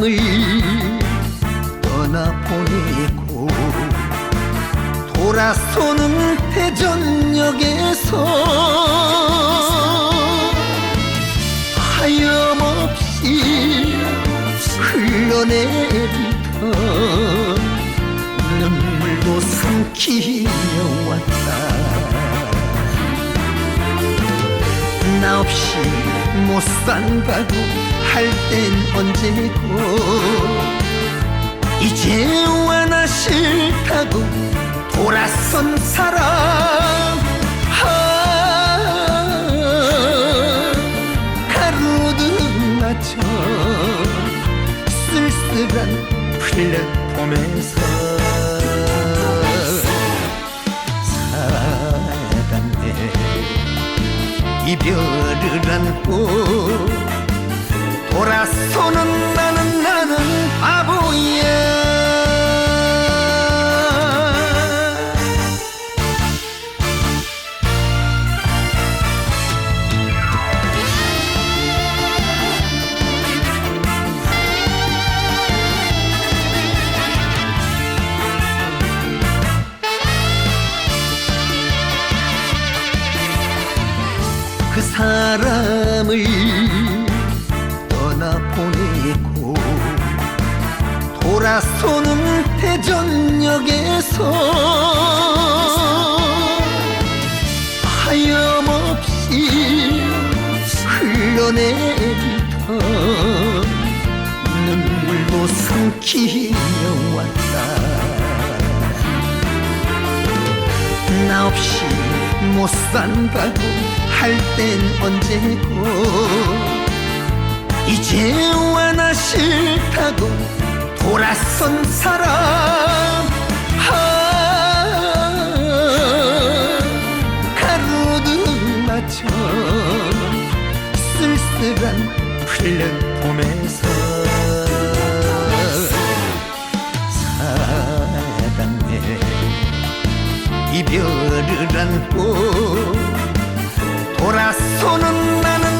세상을 떠나보내고 돌아서는 대전역에서 하염없이 흘러내리던 눈물도 삼키며 왔다. 없이 못 산다고 할 땐 언제고. 이제 와 나 싫다고 돌아선 사람. 아, 가로등마저 쓸쓸한 플랫폼에서 살아갔네 이별 을안 그 사람을 떠나보내고 돌아서는 대전역에서 하염없이 흘러내리던 눈물도 삼키며 왔다. 나 없이 못 산다고 할 땐 언제고. 이제와 나 싫다고 돌아선 사람. 아, 가로등마저 쓸쓸한 플랫폼에서 이별을 안고 돌아서는 나는